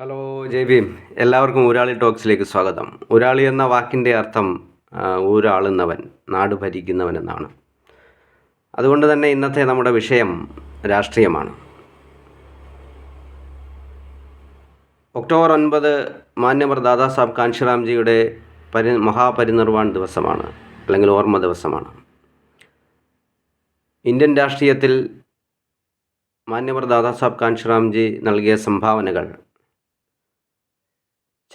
Hello ജയ് ഭീം എല്ലാവർക്കും ഊരാളി ടോക്സിലേക്ക് സ്വാഗതം. ഊരാളി എന്ന വാക്കിന്റെ അർത്ഥം ഊരാളുന്നവൻ നാട് ഭരിക്കുന്നവൻ എന്നാണ് അതുകൊണ്ട് തന്നെ ഇന്നത്തെ നമ്മുടെ വിഷയം രാഷ്ട്രീയമാണ്. ഒക്ടോബർ ഒൻപത് മാന്യവർ ദാദാസാബ് കാൻഷിറാംജിയുടെ പരി മഹാപരിനിർവാൺ ദിവസമാണ് അല്ലെങ്കിൽ ഓർമ്മ ദിവസമാണ്. ഇന്ത്യൻ രാഷ്ട്രീയത്തിൽ മാന്യവർ ദാദാസാബ് കാൻഷിറാംജി നൽകിയ സംഭാവനകൾ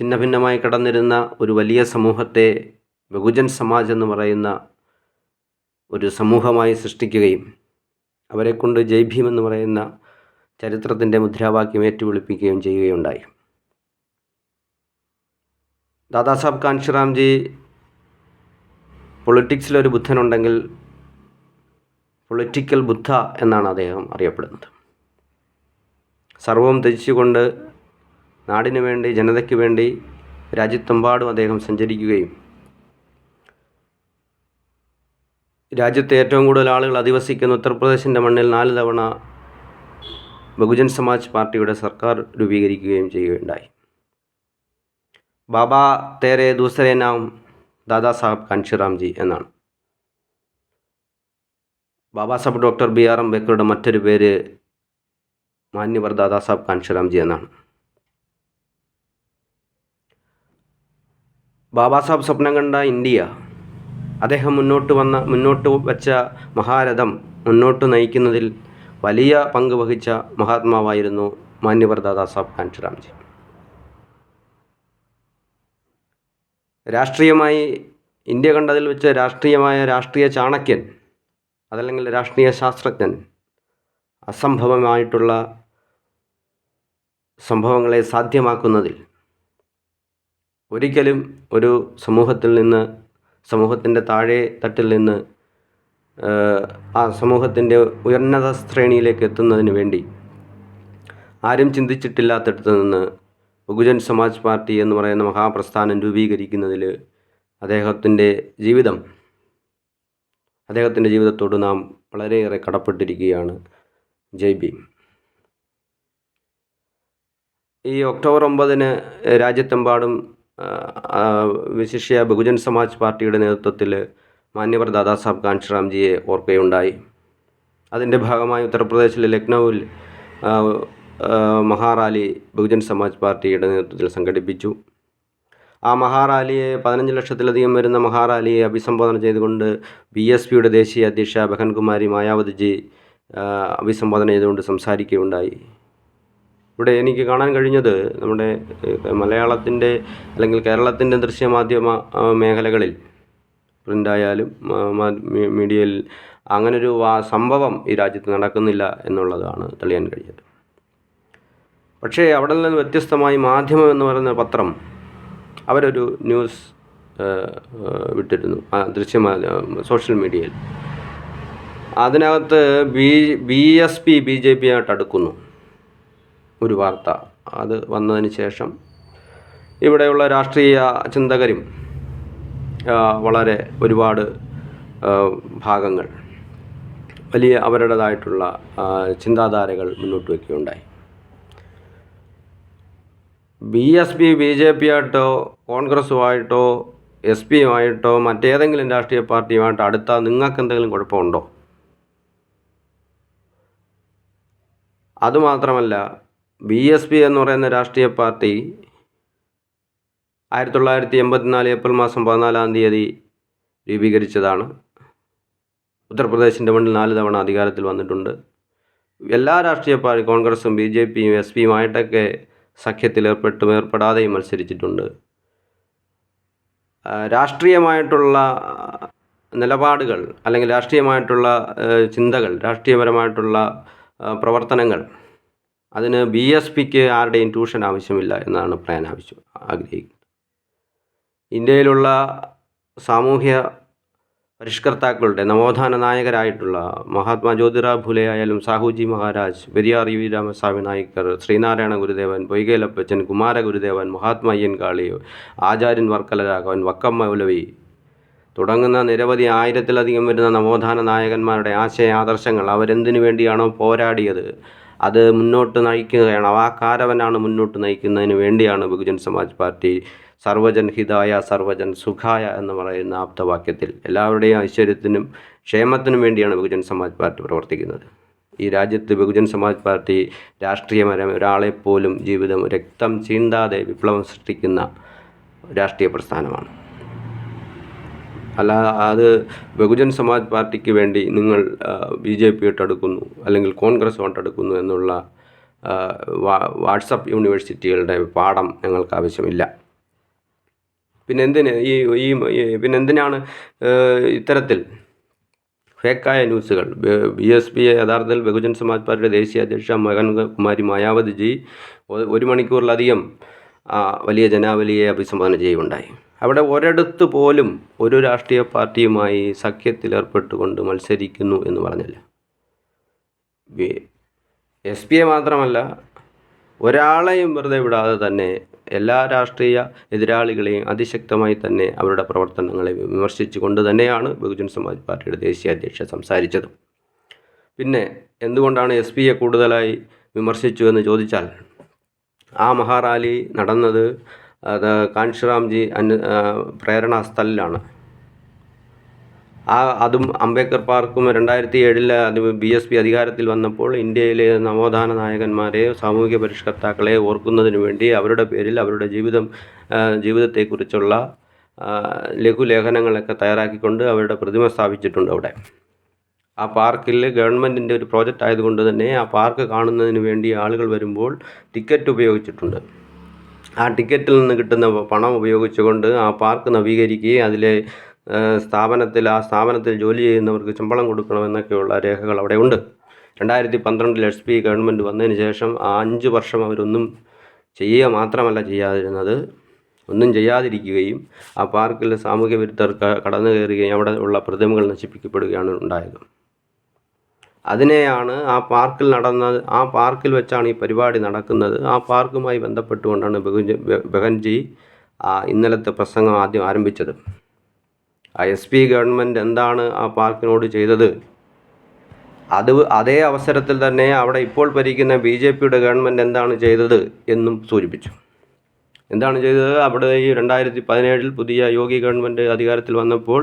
ഛിന്ന ഭിന്നമായി കടന്നിരുന്ന ഒരു വലിയ സമൂഹത്തെ ബഹുജൻ സമാജ് എന്ന് പറയുന്ന ഒരു സമൂഹമായി സൃഷ്ടിക്കുകയും അവരെക്കൊണ്ട് ജയ് ഭീം എന്ന് പറയുന്ന ചരിത്രത്തിന്റെ മുദ്രാവാക്യം ഏറ്റുവിളിപ്പിക്കുകയും ചെയ്യുകയുണ്ടായി. ദാദാസാബ് കാൻഷിറാംജി പൊളിറ്റിക്സിലൊരു ബുദ്ധനുണ്ടെങ്കിൽ പൊളിറ്റിക്കൽ ബുദ്ധ എന്നാണ് അദ്ദേഹം അറിയപ്പെടുന്നത്. സർവം ത്യജിച്ചുകൊണ്ട് നാടിനു വേണ്ടി ജനതയ്ക്ക് വേണ്ടി രാജ്യത്തെമ്പാടും അദ്ദേഹം സഞ്ചരിക്കുകയും രാജ്യത്തെ ഏറ്റവും കൂടുതൽ ആളുകൾ അധിവസിക്കുന്ന ഉത്തർപ്രദേശിന്റെ മണ്ണിൽ നാല് തവണ ബഹുജൻ സമാജ് പാർട്ടിയുടെ സർക്കാർ രൂപീകരിക്കുകയും ചെയ്യുകയുണ്ടായി. ബാബ തേരെ ദൂസരേ നാം ദാദാ സാഹബ് കാൻഷിറാംജി എന്നാണ്. Baba Sahab doctor B R അംബേദ്കറുടെ മറ്റൊരു പേര് മാന്യവർ ദാദാ സാഹബ് കാൻഷിറാംജി എന്നാണ്. ബാബാ സാഹബ് സ്വപ്നം കണ്ട ഇന്ത്യ. അദ്ദേഹം മുന്നോട്ട് വന്ന മുന്നോട്ട് വച്ച മഹാരഥം മുന്നോട്ട് നയിക്കുന്നതിൽ വലിയ പങ്ക് വഹിച്ച മഹാത്മാവായിരുന്നു മാന്യവർ ദാദാ സാഹബ് രാഷ്ട്രീയമായി ഇന്ത്യ കണ്ടതിൽ വെച്ച് രാഷ്ട്രീയമായ രാഷ്ട്രീയ ചാണക്യൻ അതല്ലെങ്കിൽ രാഷ്ട്രീയ ശാസ്ത്രജ്ഞൻ അസംഭവമായിട്ടുള്ള സംഭവങ്ങളെ സാധ്യമാക്കുന്നതിൽ ഒരിക്കലും ഒരു സമൂഹത്തിൽ നിന്ന് സമൂഹത്തിന്റെ താഴെ തട്ടിൽ നിന്ന് ആ സമൂഹത്തിന്റെ ഉയർന്നത ശ്രേണിയിലേക്ക് എത്തുന്നതിന് വേണ്ടി ആരും ചിന്തിച്ചിട്ടില്ലാത്തടത്ത് നിന്ന് ബഹുജൻ സമാജ് പാർട്ടി എന്ന് പറയുന്ന മഹാപ്രസ്ഥാനം രൂപീകരിക്കുന്നതിൽ അദ്ദേഹത്തിന്റെ ജീവിതം അദ്ദേഹത്തിന്റെ ജീവിതത്തോട് നാം വളരെയേറെ കടപ്പെട്ടിരിക്കുകയാണ്. ജയ് ഭീം. ഈ ഒക്ടോബർ ഒമ്പതിന് രാജ്യത്തെമ്പാടും വിശിഷ്യ ബഹുജൻ സമാജ് പാർട്ടിയുടെ നേതൃത്വത്തിൽ മാന്യവർ ദാദാസാബ് കാൻഷിറാംജിയെ ഓർക്കുകയുണ്ടായി. അതിന്റെ ഭാഗമായി ഉത്തർപ്രദേശിലെ ലക്നൌവിൽ മഹാറാലി ബഹുജൻ സമാജ് പാർട്ടിയുടെ നേതൃത്വത്തിൽ സംഘടിപ്പിച്ചു. ആ മഹാറാലിയെ പതിനഞ്ച് ലക്ഷത്തിലധികം വരുന്ന മഹാറാലിയെ അഭിസംബോധന ചെയ്തുകൊണ്ട് ബി എസ് പിയുടെ ദേശീയ അധ്യക്ഷ ബഹൻകുമാരി മായാവതിജി അഭിസംബോധന ചെയ്തുകൊണ്ട് സംസാരിക്കുകയുണ്ടായി. ഇവിടെ എനിക്ക് കാണാൻ കഴിഞ്ഞത് നമ്മുടെ മലയാളത്തിന്റെ അല്ലെങ്കിൽ കേരളത്തിന്റെ ദൃശ്യമാധ്യമ മാധ്യമ മേഖലകളിൽ പ്രിന്റായാലും മീഡിയയിൽ അങ്ങനൊരു സംഭവം ഈ രാജ്യത്ത് നടക്കുന്നില്ല എന്നുള്ളതാണ് തെളിയാൻ കഴിഞ്ഞത്. പക്ഷേ അവിടെ നിന്ന് വ്യത്യസ്തമായി മാധ്യമം എന്ന് പറയുന്ന പത്രം അവരൊരു ന്യൂസ് വിട്ടിരുന്നു ദൃശ്യമാധ്യമ സോഷ്യൽ മീഡിയയിൽ. അതിനകത്ത് B B S P B J P ആയിട്ട് അടുക്കുന്നു. ഒരു വാർത്ത. അത് വന്നതിന് ശേഷം ഇവിടെയുള്ള രാഷ്ട്രീയ ചിന്തകരും വളരെ ഒരുപാട് ഭാഗങ്ങൾ വലിയ അവരുടേതായിട്ടുള്ള ചിന്താധാരകൾ മുന്നോട്ട് വയ്ക്കുകയുണ്ടായി. B S P B J P ആയിട്ടോ കോൺഗ്രസുമായിട്ടോ എസ് പിയുമായിട്ടോ മറ്റേതെങ്കിലും രാഷ്ട്രീയ പാർട്ടിയുമായിട്ടോ അടുത്ത നിങ്ങൾക്ക് എന്തെങ്കിലും കുഴപ്പമുണ്ടോ അതുമാത്രമല്ല ബി എസ് പി എന്ന് പറയുന്ന രാഷ്ട്രീയ പാർട്ടി ആയിരത്തി തൊള്ളായിരത്തി എൺപത്തിനാല് ഏപ്രിൽ മാസം പതിനാലാം തീയതി രൂപീകരിച്ചതാണ്. ഉത്തർപ്രദേശിന്റെ മണ്ണിൽ നാല് തവണ അധികാരത്തിൽ വന്നിട്ടുണ്ട്. എല്ലാ രാഷ്ട്രീയ പാർട്ടി കോൺഗ്രസും ബി ജെ പിയും എസ് പിയുമായിട്ടൊക്കെ സഖ്യത്തിൽ ഏർപ്പെട്ടും ഏർപ്പെടാതെയും മത്സരിച്ചിട്ടുണ്ട്. രാഷ്ട്രീയമായിട്ടുള്ള നിലപാടുകൾ അല്ലെങ്കിൽ രാഷ്ട്രീയമായിട്ടുള്ള ചിന്തകൾ രാഷ്ട്രീയപരമായിട്ടുള്ള പ്രവർത്തനങ്ങൾ അതിന് ബി എസ് പിക്ക് ആരുടെയും ട്യൂഷൻ ആവശ്യമില്ല എന്നാണ് പറയാൻ ആവശ്യം ആഗ്രഹിക്കുന്നത്. ഇന്ത്യയിലുള്ള സാമൂഹ്യ പരിഷ്കർത്താക്കളുടെ നവോത്ഥാന നായകരായിട്ടുള്ള മഹാത്മാ ജ്യോതിറാവ് ഫുലെ ആയാലും സാഹുജി മഹാരാജ് പെരിയാർ യു വി രാമസ്വാമി നായിക്കർ ശ്രീനാരായണ ഗുരുദേവൻ പൊയ്കേലപ്പച്ചൻ കുമാര ഗുരുദേവൻ മഹാത്മാ അയ്യൻകാളി ആചാര്യൻ വർക്കല രാഘവൻ വക്കം മൗലവി തുടങ്ങുന്ന നിരവധി ആയിരത്തിലധികം വരുന്ന നവോത്ഥാന നായകന്മാരുടെ ആശയ ആദർശങ്ങൾ അവരെന്തിനു വേണ്ടിയാണോ പോരാടിയത്? അത് മുന്നോട്ട് നയിക്കുകയാണ്. ആ കാരവനാണ് മുന്നോട്ട് നയിക്കുന്നതിന് വേണ്ടിയാണ് ബഹുജൻ സമാജ് പാർട്ടി സർവജൻ ഹിതായ സർവജൻ സുഖായ എന്ന് പറയുന്ന ആപ്തവാക്യത്തിൽ എല്ലാവരുടെയും ഐശ്വര്യത്തിനും ക്ഷേമത്തിനും വേണ്ടിയാണ് ബഹുജൻ സമാജ് പാർട്ടി പ്രവർത്തിക്കുന്നത്. ഈ രാജ്യത്ത് ബഹുജൻ സമാജ് പാർട്ടി രാഷ്ട്രീയപരം ഒരാളെപ്പോലും ജീവിതം രക്തം ചീന്താതെ വിപ്ലവം സൃഷ്ടിക്കുന്ന രാഷ്ട്രീയ പ്രസ്ഥാനമാണ്. അല്ല അത് ബഹുജൻ സമാജ് പാർട്ടിക്ക് വേണ്ടി നിങ്ങൾ ബി ജെ പി അടുക്കുന്നു അല്ലെങ്കിൽ കോൺഗ്രസ് വോട്ടെടുക്കുന്നു എന്നുള്ള വാട്സപ്പ് യൂണിവേഴ്സിറ്റികളുടെ പാഠം ഞങ്ങൾക്ക് ആവശ്യമില്ല പിന്നെ എന്തിന് ഈ ഈ പിന്നെ എന്തിനാണ് ഇത്തരത്തിൽ ഫേക്കായ ന്യൂസുകൾ? ബി എസ് പി യഥാർത്ഥത്തിൽ ബഹുജൻ സമാജ് പാർട്ടിയുടെ ദേശീയ അധ്യക്ഷ മകൻ കുമാരി മായാവതിജി ഒരു മണിക്കൂറിലധികം വലിയ ജനാവലിയെ അഭിസംബോധന ചെയ്യുകയുണ്ടായി. അവിടെ ഒരിടത്ത് പോലും ഒരു രാഷ്ട്രീയ പാർട്ടിയുമായി സഖ്യത്തിലേർപ്പെട്ടുകൊണ്ട് മത്സരിക്കുന്നു എന്ന് പറഞ്ഞില്ല? എസ് പി എ മാത്രമല്ല ഒരാളെയും വെറുതെ വിടാതെ തന്നെ എല്ലാ രാഷ്ട്രീയ എതിരാളികളെയും അതിശക്തമായി തന്നെ അവരുടെ പ്രവർത്തനങ്ങളെ വിമർശിച്ചുകൊണ്ട് തന്നെയാണ് ബഹുജൻ സമാജ് പാർട്ടിയുടെ ദേശീയ അധ്യക്ഷ സംസാരിച്ചത്. പിന്നെ എന്തുകൊണ്ടാണ് എസ് പിയെ കൂടുതലായി വിമർശിച്ചു എന്ന് ചോദിച്ചാൽ ആ മഹാറാലി നടന്നത് അത് കാൻഷിറാംജി അന് പ്രേരണാ സ്ഥലിലാണ്. ആ അതും അംബേദ്കർ പാർക്കും രണ്ടായിരത്തി ഏഴിൽ അത് ബി എസ് പി അധികാരത്തിൽ വന്നപ്പോൾ ഇന്ത്യയിലെ നവോത്ഥാന നായകന്മാരെ സാമൂഹിക പരിഷ്കർത്താക്കളെ ഓർക്കുന്നതിന് വേണ്ടി അവരുടെ പേരിൽ അവരുടെ ജീവിതം ജീവിതത്തെക്കുറിച്ചുള്ള ലഘുലേഖനങ്ങളൊക്കെ തയ്യാറാക്കിക്കൊണ്ട് അവരുടെ പ്രതിമ സ്ഥാപിച്ചിട്ടുണ്ട് അവിടെ. ആ പാർക്കിൽ ഗവൺമെന്റിന്റെ ഒരു പ്രോജക്റ്റ് ആയതുകൊണ്ട് തന്നെ ആ പാർക്ക് കാണുന്നതിന് വേണ്ടി ആളുകൾ വരുമ്പോൾ ടിക്കറ്റ് ഉപയോഗിച്ചിട്ടുണ്ട്. ആ ടിക്കറ്റിൽ നിന്ന് കിട്ടുന്ന പണം ഉപയോഗിച്ചുകൊണ്ട് ആ പാർക്ക് നവീകരിക്കുകയും അതിലെ സ്ഥാപനത്തിൽ ആ സ്ഥാപനത്തിൽ ജോലി ചെയ്യുന്നവർക്ക് ശമ്പളം കൊടുക്കണമെന്നൊക്കെയുള്ള രേഖകൾ അവിടെ ഉണ്ട്. രണ്ടായിരത്തി പന്ത്രണ്ടിൽ എസ് പി ഗവൺമെന്റ് വന്നതിന് ശേഷം ആ അഞ്ച് വർഷം അവരൊന്നും ചെയ്യുക മാത്രമല്ല ചെയ്യാതിരുന്നത്. ഒന്നും ചെയ്യാതിരിക്കുകയും ആ പാർക്കിൽ സാമൂഹ്യ വിരുദ്ധർ കടന്നു കയറുകയും അവിടെ ഉള്ള പ്രതിമകൾ നശിപ്പിക്കപ്പെടുകയാണ് ഉണ്ടായത്. അതിനെയാണ് ആ പാർക്കിൽ നടന്ന ആ പാർക്കിൽ വെച്ചാണ് ഈ പരിപാടി നടക്കുന്നത്. ആ പാർക്കുമായി ബന്ധപ്പെട്ടുകൊണ്ടാണ് ബഹുജ ബഹൻജി ഇന്നലത്തെ പ്രസംഗം ആദ്യം ആരംഭിച്ചത്. ആ എസ് പി ഗവൺമെന്റ് എന്താണ് ആ പാർക്കിനോട് ചെയ്തത്? അത് അതേ അവസരത്തിൽ തന്നെ അവിടെ ഇപ്പോൾ ഭരിക്കുന്ന ബി ജെ പിയുടെ ഗവൺമെന്റ് എന്താണ് ചെയ്തത് എന്നും സൂചിപ്പിച്ചു. എന്താണ് ചെയ്തത്? അവിടെ ഈ രണ്ടായിരത്തി പതിനേഴിൽ പുതിയ യോഗി ഗവൺമെന്റ് അധികാരത്തിൽ വന്നപ്പോൾ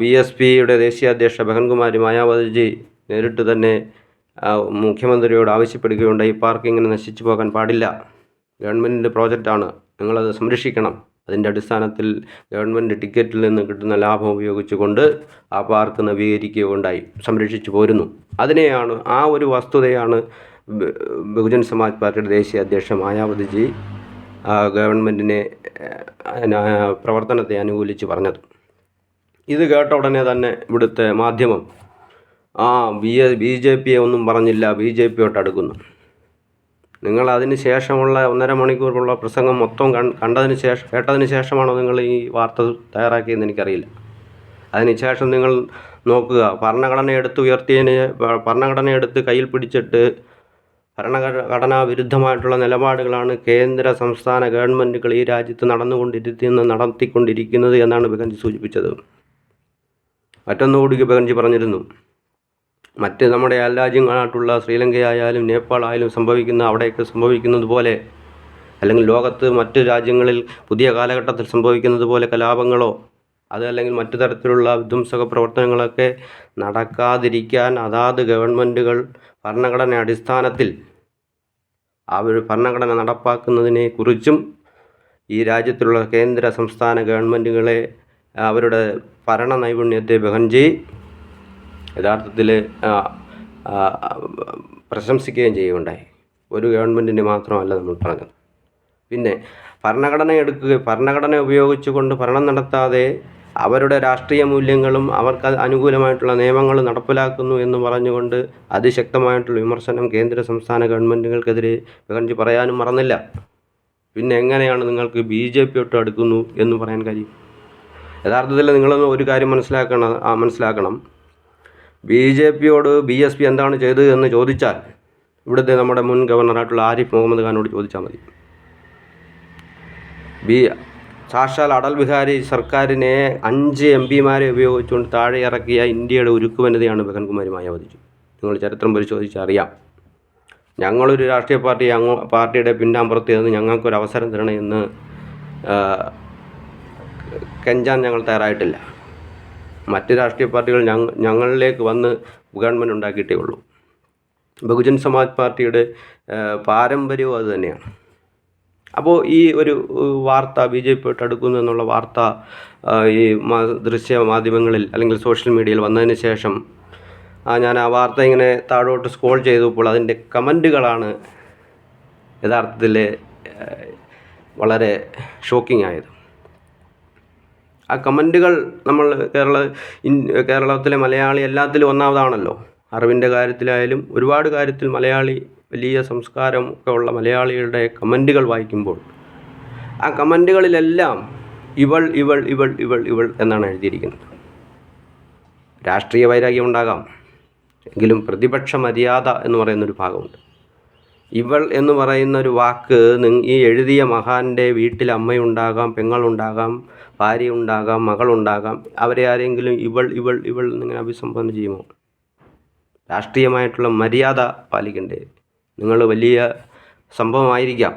ബി എസ് പിയുടെ ദേശീയ അധ്യക്ഷ ബഹൻകുമാരി മായാവതിജി നേരിട്ട് തന്നെ മുഖ്യമന്ത്രിയോട് ആവശ്യപ്പെടുകയുണ്ടായി. ഈ പാർക്ക് ഇങ്ങനെ നശിച്ചു പോകാൻ പാടില്ല. ഗവൺമെന്റിന്റെ പ്രോജക്റ്റാണ്. നിങ്ങളത് സംരക്ഷിക്കണം. അതിന്റെ അടിസ്ഥാനത്തിൽ ഗവൺമെന്റ് ടിക്കറ്റിൽ നിന്ന് കിട്ടുന്ന ലാഭം ഉപയോഗിച്ചുകൊണ്ട് ആ പാർക്ക് നവീകരിക്കുകയുണ്ടായി. സംരക്ഷിച്ചു പോരുന്നു. അതിനെയാണ് ആ ഒരു വസ്തുതയാണ് ബഹുജൻ സമാജ് പാർട്ടിയുടെ ദേശീയ അധ്യക്ഷ മായാവതിജി ഗവൺമെന്റിനെ പ്രവർത്തനത്തെ അനുകൂലിച്ച് പറഞ്ഞത്. ഇത് കേട്ട ഉടനെ തന്നെ ഇവിടുത്തെ മാധ്യമം ആ ബി ബി ജെ പിയെ ഒന്നും പറഞ്ഞില്ല. ബി ജെ പിയോട്ട് അടുക്കുന്നു. നിങ്ങൾ അതിന് ശേഷമുള്ള ഒന്നര മണിക്കൂറുള്ള പ്രസംഗം മൊത്തം കണ് കണ്ടതിന് ശേഷം കേട്ടതിന് ശേഷമാണോ നിങ്ങൾ ഈ വാർത്ത തയ്യാറാക്കിയെന്ന് എനിക്കറിയില്ല. അതിന് ശേഷം നിങ്ങൾ നോക്കുക. ഭരണഘടന എടുത്ത് ഉയർത്തിയതിന് ഭരണഘടന എടുത്ത് കയ്യിൽ പിടിച്ചിട്ട് ഭരണഘടനാ വിരുദ്ധമായിട്ടുള്ള നിലപാടുകളാണ് കേന്ദ്ര സംസ്ഥാന ഗവൺമെന്റുകൾ ഈ രാജ്യത്ത് നടന്നുകൊണ്ടിരുത്തിയെന്ന് നടത്തിക്കൊണ്ടിരിക്കുന്നത് എന്നാണ് ബഗൻജി സൂചിപ്പിച്ചത്. മറ്റൊന്നുകൂടി ബഗൻജി പറഞ്ഞിരുന്നു. മറ്റ് നമ്മുടെ അയൽ രാജ്യങ്ങളായിട്ടുള്ള ശ്രീലങ്കയായാലും നേപ്പാൾ ആയാലും സംഭവിക്കുന്ന അവിടെയൊക്കെ സംഭവിക്കുന്നത് പോലെ അല്ലെങ്കിൽ ലോകത്ത് മറ്റ് രാജ്യങ്ങളിൽ പുതിയ കാലഘട്ടത്തിൽ സംഭവിക്കുന്നത് പോലെ കലാപങ്ങളോ അത് അല്ലെങ്കിൽ മറ്റു തരത്തിലുള്ള വിധ്വംസക പ്രവർത്തനങ്ങളൊക്കെ നടക്കാതിരിക്കാൻ അതാത് ഗവൺമെന്റുകൾ ഭരണഘടന അടിസ്ഥാനത്തിൽ ഒരു ഭരണഘടന നടപ്പാക്കുന്നതിനെ കുറിച്ചും ഈ രാജ്യത്തിലുള്ള കേന്ദ്ര സംസ്ഥാന ഗവൺമെന്റുകളെ അവരുടെ ഭരണ നൈപുണ്യത്തെ ബഹൻജി യഥാർത്ഥത്തിൽ പ്രശംസിക്കുകയും ചെയ്യുകയുണ്ടായി. ഒരു ഗവൺമെന്റിന് മാത്രമല്ല നമ്മൾ പറഞ്ഞത്. പിന്നെ ഭരണഘടന എടുക്കുക ഭരണഘടന ഉപയോഗിച്ചുകൊണ്ട് ഭരണം നടത്താതെ അവരുടെ രാഷ്ട്രീയ മൂല്യങ്ങളും അവർക്ക് അനുകൂലമായിട്ടുള്ള നിയമങ്ങൾ നടപ്പിലാക്കുന്നു എന്ന് പറഞ്ഞുകൊണ്ട് അതിശക്തമായിട്ടുള്ള വിമർശനം കേന്ദ്ര സംസ്ഥാന ഗവൺമെന്റുകൾക്കെതിരെ ബഹൻജി പറയാനും മറന്നില്ല. പിന്നെ എങ്ങനെയാണ് നിങ്ങൾക്ക് ബി ജെ പിയോട്ട് അടുക്കുന്നു എന്ന് പറയാൻ കഴിയും? യഥാർത്ഥത്തിൽ നിങ്ങളൊന്ന് ഒരു കാര്യം മനസ്സിലാക്കണം മനസ്സിലാക്കണം. ബി ജെ പിയോട് ബി എസ് പി എന്താണ് ചെയ്തത് എന്ന് ചോദിച്ചാൽ ഇവിടുത്തെ നമ്മുടെ മുൻ ഗവർണറായിട്ടുള്ള ആരിഫ് മുഹമ്മദ് ഖാനോട് ചോദിച്ചാൽ മതി. ബി സാക്ഷാൽ അടൽ ബിഹാരി സർക്കാരിനെ അഞ്ച് എം പിമാരെ ഉപയോഗിച്ചുകൊണ്ട് താഴെ ഇറക്കിയ ഇന്ത്യയുടെ ഉരുക്കു വനിതയാണ് ബഹൻകുമാരി മായാവതി നിങ്ങൾ ചരിത്രം പരിശോധിച്ച് അറിയാം. ഞങ്ങളൊരു രാഷ്ട്രീയ പാർട്ടി ഞങ്ങൾ പാർട്ടിയുടെ പിന്നാമ്പുറത്ത് നിന്ന് ഞങ്ങൾക്കൊരു അവസരം തരണമെന്ന് കെഞ്ചാൻ ഞങ്ങൾ തയ്യാറായിട്ടില്ല. മറ്റ് രാഷ്ട്രീയ പാർട്ടികൾ ഞങ്ങ ഞങ്ങളിലേക്ക് വന്ന് ഗവൺമെന്റ് ഉണ്ടാക്കിയിട്ടേ ഉള്ളൂ. ബഹുജൻ സമാജ് പാർട്ടിയുടെ പാരമ്പര്യവും അത് തന്നെയാണ്. അപ്പോൾ ഈ ഒരു വാർത്ത ബി ജെ പി അടുക്കുന്നു എന്നുള്ള വാർത്ത ഈ ദൃശ്യ മാധ്യമങ്ങളിൽ അല്ലെങ്കിൽ സോഷ്യൽ മീഡിയയിൽ വന്നതിന് ശേഷം ഞാൻ ആ വാർത്ത ഇങ്ങനെ താഴോട്ട് സ്ക്രോൾ ചെയ്തപ്പോൾ അതിന്റെ കമന്റുകളാണ് യഥാർത്ഥത്തിൽ വളരെ ഷോക്കിംഗ് ആയത്. ആ കമന്റുകൾ നമ്മൾ കേരള കേരളത്തിലെ മലയാളി എല്ലാത്തിലും ഒന്നാമതാണല്ലോ. അറിവിന്റെ കാര്യത്തിലായാലും ഒരുപാട് കാര്യത്തിൽ മലയാളി വലിയ സംസ്കാരം ഒക്കെ ഉള്ള മലയാളികളുടെ കമന്റുകൾ വായിക്കുമ്പോൾ ആ കമന്റുകളിലെല്ലാം ഇവൾ ഇവൾ ഇവൾ ഇവൾ ഇവൾ എന്നാണ് എഴുതിയിരിക്കുന്നത്. രാഷ്ട്രീയ വൈരാഗ്യം ഉണ്ടാകാം. എങ്കിലും പ്രതിപക്ഷ മര്യാദ എന്ന് പറയുന്നൊരു ഭാഗമുണ്ട്. ഇവൾ എന്ന് പറയുന്ന ഒരു വാക്ക് ഈ എഴുതിയ മഹാന്റെ വീട്ടിൽ അമ്മയുണ്ടാകാം പെങ്ങളുണ്ടാകാം ഭാര്യ ഉണ്ടാകാം മകളുണ്ടാകാം. അവരെ ആരെങ്കിലും ഇവൾ ഇവൾ ഇവൾ എന്നിങ്ങനെ അഭിസംബോധന ചെയ്യുമോ? രാഷ്ട്രീയമായിട്ടുള്ള മര്യാദ പാലിക്കണ്ടേ? നിങ്ങൾ വലിയ സംഭവമായിരിക്കാം.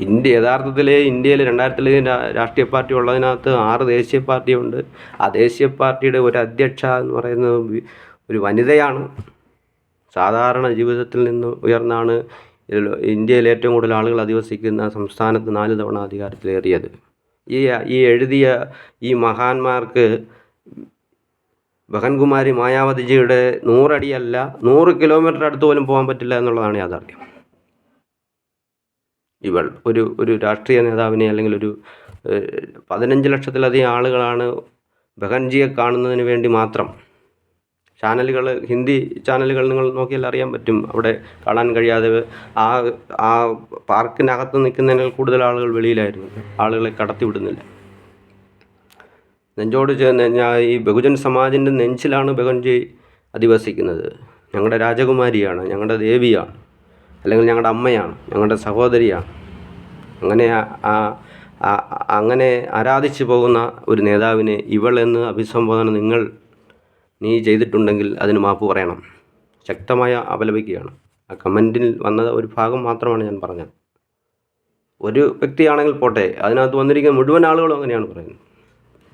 ഇന്ത്യ യഥാർത്ഥത്തിൽ ഇന്ത്യയിൽ രണ്ടായിരത്തിലധികം രാഷ്ട്രീയ പാർട്ടി ഉള്ളതിനകത്ത് ആറ് ദേശീയ പാർട്ടിയുണ്ട്. ആ ദേശീയ പാർട്ടിയുടെ ഒരു അധ്യക്ഷ എന്ന് പറയുന്നത് ഒരു വനിതയാണ്. സാധാരണ ജീവിതത്തിൽ നിന്ന് ഉയർന്നാണ് ഇന്ത്യയിൽ ഏറ്റവും കൂടുതൽ ആളുകൾ അധിവസിക്കുന്ന സംസ്ഥാനത്ത് നാല് തവണ അധികാരത്തിലേറിയത്. ഈ ഈ എഴുതിയ ഈ മഹാന്മാർക്ക് ബഹൻകുമാരി മായാവതിജിയുടെ നൂറടിയല്ല നൂറ് കിലോമീറ്റർ അടുത്ത് പോലും പോകാൻ പറ്റില്ല എന്നുള്ളതാണ് യാഥാർത്ഥ്യം. ഇവൾ ഒരു ഒരു രാഷ്ട്രീയ നേതാവിനെ അല്ലെങ്കിൽ ഒരു പതിനഞ്ച് ലക്ഷത്തിലധികം ആളുകളാണ് ബഹൻജിയെ കാണുന്നതിന് വേണ്ടി മാത്രം ചാനലുകൾ ഹിന്ദി ചാനലുകൾ നിങ്ങൾ നോക്കിയാൽ അറിയാൻ പറ്റും. അവിടെ കാണാൻ കഴിയാതെ ആ ആ പാർക്കിനകത്ത് നിൽക്കുന്നതിനേക്കാൾ കൂടുതൽ ആളുകൾ വെളിയിലായിരുന്നു. ആളുകളെ കടത്തി വിടുന്നില്ല. നെഞ്ചോട് ഞാൻ ഈ ബഹുജൻ സമാജിന്റെ നെഞ്ചിലാണ് ബഹുജി അധിവസിക്കുന്നത്. ഞങ്ങളുടെ രാജകുമാരിയാണ് ഞങ്ങളുടെ ദേവിയാണ് അല്ലെങ്കിൽ ഞങ്ങളുടെ അമ്മയാണ് ഞങ്ങളുടെ സഹോദരിയാണ്. അങ്ങനെ അങ്ങനെ ആരാധിച്ചു പോകുന്ന ഒരു നേതാവിനെ ഇവൾ എന്ന് അഭിസംബോധന നിങ്ങൾ നീ ചെയ്തിട്ടുണ്ടെങ്കിൽ അതിന് മാപ്പ് പറയണം. ശക്തമായ അപലപിക്കുകയാണ്. ആ കമന്റിൽ വന്ന ഒരു ഭാഗം മാത്രമാണ് ഞാൻ പറഞ്ഞത്. ഒരു വ്യക്തിയാണെങ്കിൽ പോട്ടെ അതിനകത്ത് വന്നിരിക്കുന്ന മുഴുവൻ ആളുകളും അങ്ങനെയാണ് പറയുന്നത്.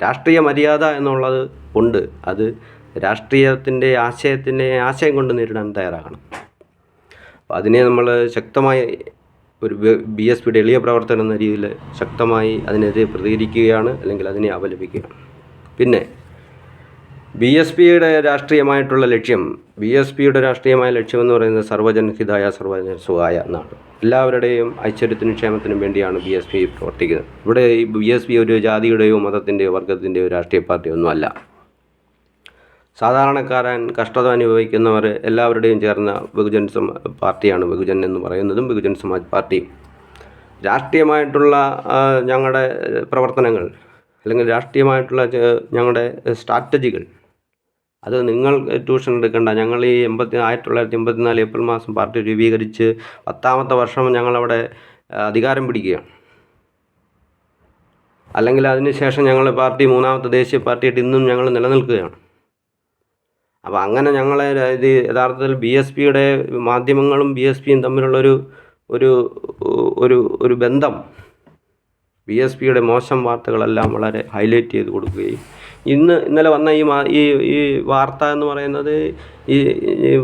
രാഷ്ട്രീയ മര്യാദ എന്നുള്ളത് ഉണ്ട്. അത് രാഷ്ട്രീയത്തിന്റെ ആശയത്തിന്റെ ആശയം കൊണ്ട് നേരിടാൻ തയ്യാറാകണം. അപ്പോൾ അതിനെ നമ്മൾ ശക്തമായി ഒരു ബി എസ് പിയുടെ എളിയ പ്രവർത്തനം എന്ന രീതിയിൽ ശക്തമായി അതിനെതിരെ പ്രതികരിക്കുകയാണ് അല്ലെങ്കിൽ അതിനെ അപലപിക്കുകയാണ്. പിന്നെ ബി എസ് പിയുടെ രാഷ്ട്രീയമായിട്ടുള്ള ലക്ഷ്യം ബി എസ് പിയുടെ രാഷ്ട്രീയമായ ലക്ഷ്യമെന്ന് പറയുന്നത് സർവജനഹിതായ സർവജന സുഖായ എന്നാണ്. എല്ലാവരുടെയും ഐശ്വര്യത്തിനും ക്ഷേമത്തിനും വേണ്ടിയാണ് ബി എസ് പി പ്രവർത്തിക്കുന്നത്. ഇവിടെ ഈ ബി എസ് പി ഒരു ജാതിയുടെയോ മതത്തിന്റെയോ വർഗത്തിന്റെയോ രാഷ്ട്രീയ പാർട്ടിയൊന്നുമല്ല. സാധാരണക്കാരൻ കഷ്ടത അനുഭവിക്കുന്നവർ എല്ലാവരുടെയും ചേർന്ന ബഹുജൻ പാർട്ടിയാണ് ബഹുജൻ എന്ന് പറയുന്നതും ബഹുജൻ സമാജ് പാർട്ടിയും രാഷ്ട്രീയമായിട്ടുള്ള ഞങ്ങളുടെ പ്രവർത്തനങ്ങൾ അല്ലെങ്കിൽ രാഷ്ട്രീയമായിട്ടുള്ള ഞങ്ങളുടെ സ്ട്രാറ്റജികൾ അത് നിങ്ങൾ ട്യൂഷൻ എടുക്കേണ്ട. ഞങ്ങൾ ഈ എൺപത്തി ആയിരത്തി തൊള്ളായിരത്തി എൺപത്തിനാല് ഏപ്രിൽ മാസം പാർട്ടി രൂപീകരിച്ച് പത്താമത്തെ വർഷം ഞങ്ങളവിടെ അധികാരം പിടിക്കുകയാണ്. അല്ലെങ്കിൽ അതിന് ശേഷം ഞങ്ങൾ പാർട്ടി മൂന്നാമത്തെ ദേശീയ പാർട്ടിയായിട്ട് ഇന്നും ഞങ്ങൾ നിലനിൽക്കുകയാണ്. അപ്പോൾ അങ്ങനെ ഞങ്ങളെ ഇത് യഥാർത്ഥത്തിൽ ബി എസ് പിയുടെ മാധ്യമങ്ങളും ബി എസ് പിയും തമ്മിലുള്ളൊരു ഒരു ഒരു ഒരു ബന്ധം ബി എസ് പിയുടെ മോശം വാർത്തകളെല്ലാം വളരെ ഹൈലൈറ്റ് ചെയ്ത് കൊടുക്കുകയും ഇന്ന് ഇന്നലെ വന്ന ഈ മാ ഈ ഈ വാർത്ത എന്ന് പറയുന്നത് ഈ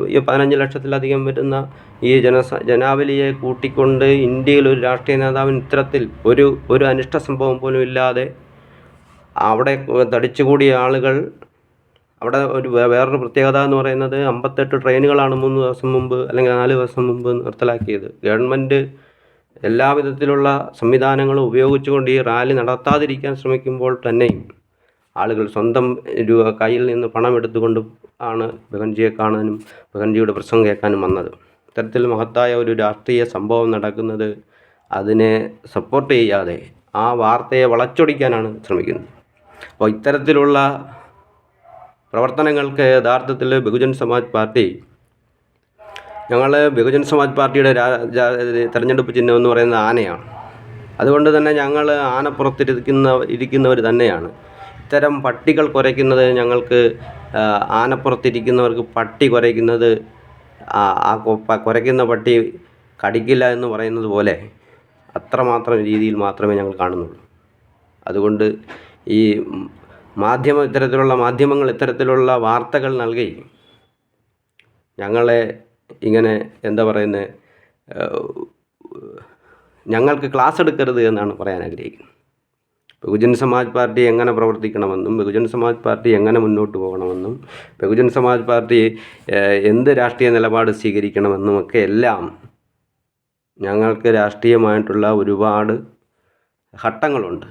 ഈ പതിനഞ്ച് ലക്ഷത്തിലധികം വരുന്ന ഈ ജനസ ജനാവലിയെ കൂട്ടിക്കൊണ്ട് ഇന്ത്യയിൽ ഒരു രാഷ്ട്രീയ നേതാവിന് ഇത്തരത്തിൽ ഒരു ഒരു അനിഷ്ട സംഭവം പോലും ഇല്ലാതെ അവിടെ തടിച്ചുകൂടിയ ആളുകൾ അവിടെ ഒരു വേറൊരു പ്രത്യേകത എന്ന് പറയുന്നത് അമ്പത്തെട്ട് ട്രെയിനുകളാണ് മൂന്ന് ദിവസം മുമ്പ് അല്ലെങ്കിൽ നാല് ദിവസം മുമ്പ് നിർത്തലാക്കിയത്. ഗവൺമെന്റ് എല്ലാവിധത്തിലുള്ള സംവിധാനങ്ങളും ഉപയോഗിച്ചുകൊണ്ട് ഈ റാലി നടത്താതിരിക്കാൻ ശ്രമിക്കുമ്പോൾ തന്നെയും ആളുകൾ സ്വന്തം രൂപ കയ്യിൽ നിന്ന് പണം എടുത്തുകൊണ്ട് ആണ് ബഹൻജിയെ കാണാനും ബഹൻജിയുടെ പ്രസംഗം കേൾക്കാനും വന്നത്. ഇത്തരത്തിൽ മഹത്തായ ഒരു രാഷ്ട്രീയ സംഭവം നടക്കുന്നത് അതിനെ സപ്പോർട്ട് ചെയ്യാതെ ആ വാർത്തയെ വളച്ചൊടിക്കാനാണ് ശ്രമിക്കുന്നത്. അപ്പോൾ ഇത്തരത്തിലുള്ള പ്രവർത്തനങ്ങൾക്ക് യഥാർത്ഥത്തിൽ ബഹുജൻ സമാജ് പാർട്ടി ഞങ്ങൾ ബഹുജൻ സമാജ് പാർട്ടിയുടെ തെരഞ്ഞെടുപ്പ് ചിഹ്നം എന്ന് പറയുന്നത് ആനയാണ്. അതുകൊണ്ട് തന്നെ ഞങ്ങൾ ആനപ്പുറത്തിരിക്കുന്ന ഇരിക്കുന്നവർ തന്നെയാണ്. ഇത്തരം പട്ടികൾ കുരയ്ക്കുന്നത് ഞങ്ങൾക്ക് ആനപ്പുറത്തിരിക്കുന്നവർക്ക് പട്ടി കുരയ്ക്കുന്നത് ആ ആ കൊ- കുരയ്ക്കുന്ന പട്ടി കടിക്കില്ല എന്ന് പറയുന്നത് പോലെ അത്രമാത്രം രീതിയിൽ മാത്രമേ ഞങ്ങൾ കാണുന്നുള്ളൂ. അതുകൊണ്ട് ഈ മാധ്യമ ഇത്തരത്തിലുള്ള മാധ്യമങ്ങൾ ഇത്തരത്തിലുള്ള വാർത്തകൾ നൽകി ഞങ്ങളെ ഇങ്ങനെ എന്താ പറയുന്നത് ഞങ്ങൾക്ക് ക്ലാസ് എടുക്കരുത് എന്നാണ് പറയാൻ ആഗ്രഹിക്കുന്നത്. ബഹുജൻ സമാജ് പാർട്ടി എങ്ങനെ പ്രവർത്തിക്കണമെന്നും ബഹുജൻ സമാജ് പാർട്ടി എങ്ങനെ മുന്നോട്ട് പോകണമെന്നും ബഹുജൻ സമാജ് പാർട്ടി എന്ത് രാഷ്ട്രീയ നിലപാട് സ്വീകരിക്കണമെന്നും ഒക്കെ എല്ലാം ഞങ്ങൾക്ക് രാഷ്ട്രീയമായിട്ടുള്ള ഒരുപാട് ഘട്ടങ്ങളുണ്ട്.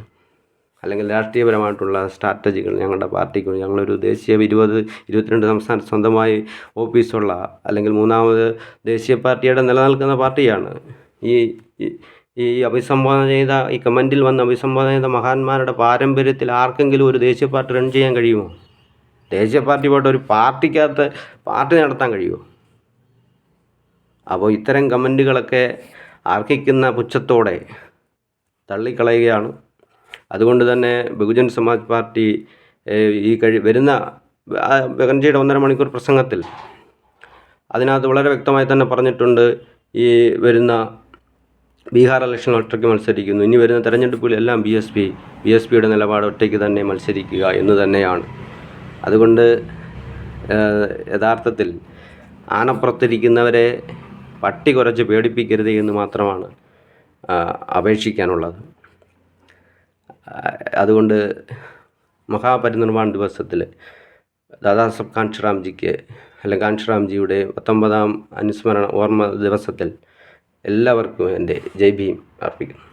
അല്ലെങ്കിൽ രാഷ്ട്രീയപരമായിട്ടുള്ള സ്ട്രാറ്റജികൾ ഞങ്ങളുടെ പാർട്ടിക്ക് ഞങ്ങളൊരു ദേശീയ ഇരുപത് ഇരുപത്തിരണ്ട് സംസ്ഥാന സ്വന്തമായി ഓഫീസുള്ള അല്ലെങ്കിൽ മൂന്നാമത് ദേശീയ പാർട്ടിയുടെ നിലനിൽക്കുന്ന പാർട്ടിയാണ് ഈ ഈ- അഭിസംബോധന ചെയ്ത ഈ കമന്റിൽ വന്ന് അഭിസംബോധന ചെയ്ത മഹാന്മാരുടെ പാരമ്പര്യത്തിൽ ആർക്കെങ്കിലും ഒരു ദേശീയ പാർട്ടി റൺ ചെയ്യാൻ കഴിയുമോ? ദേശീയ പാർട്ടി പോയിട്ട് ഒരു പാർട്ടിക്കകത്ത് പാർട്ടി നടത്താൻ കഴിയുമോ? അപ്പോൾ ഇത്തരം കമന്റുകളൊക്കെ അർഹിക്കുന്ന പുച്ഛത്തോടെ തള്ളിക്കളയുകയാണ്. അതുകൊണ്ട് തന്നെ ബഹുജൻ സമാജ് പാർട്ടി ഈ കഴി വരുന്ന ബഗൻജിയുടെ ഒന്നര മണിക്കൂർ പ്രസംഗത്തിൽ അതിനകത്ത് വളരെ വ്യക്തമായി തന്നെ പറഞ്ഞിട്ടുണ്ട് ഈ വരുന്ന ബീഹാർ ഇലക്ഷൻ ഒറ്റയ്ക്ക് മത്സരിക്കുന്നു. ഇനി വരുന്ന തെരഞ്ഞെടുപ്പിലെല്ലാം B S P B S പിയുടെ നിലപാട് ഒറ്റയ്ക്ക് തന്നെ മത്സരിക്കുക എന്ന് തന്നെയാണ്. അതുകൊണ്ട് യഥാർത്ഥത്തിൽ ആനപ്പുറത്തിരിക്കുന്നവരെ പട്ടി കുറച്ച് പേടിപ്പിക്കരുത് എന്ന് മാത്രമാണ് അപേക്ഷിക്കാനുള്ളത്. അതുകൊണ്ട് മഹാപരിനിർവാൺ ദിവസത്തിൽ ദാദാസാബ് കാൻഷിറാംജിക്ക് അല്ലെങ്കിൽ കാൻഷിറാംജിയുടെ പത്തൊമ്പതാം അനുസ്മരണ ഓർമ്മ ദിവസത്തിൽ എല്ലാവർക്കും എന്റെ ജയ് ഭീം അർപ്പിക്കുന്നു.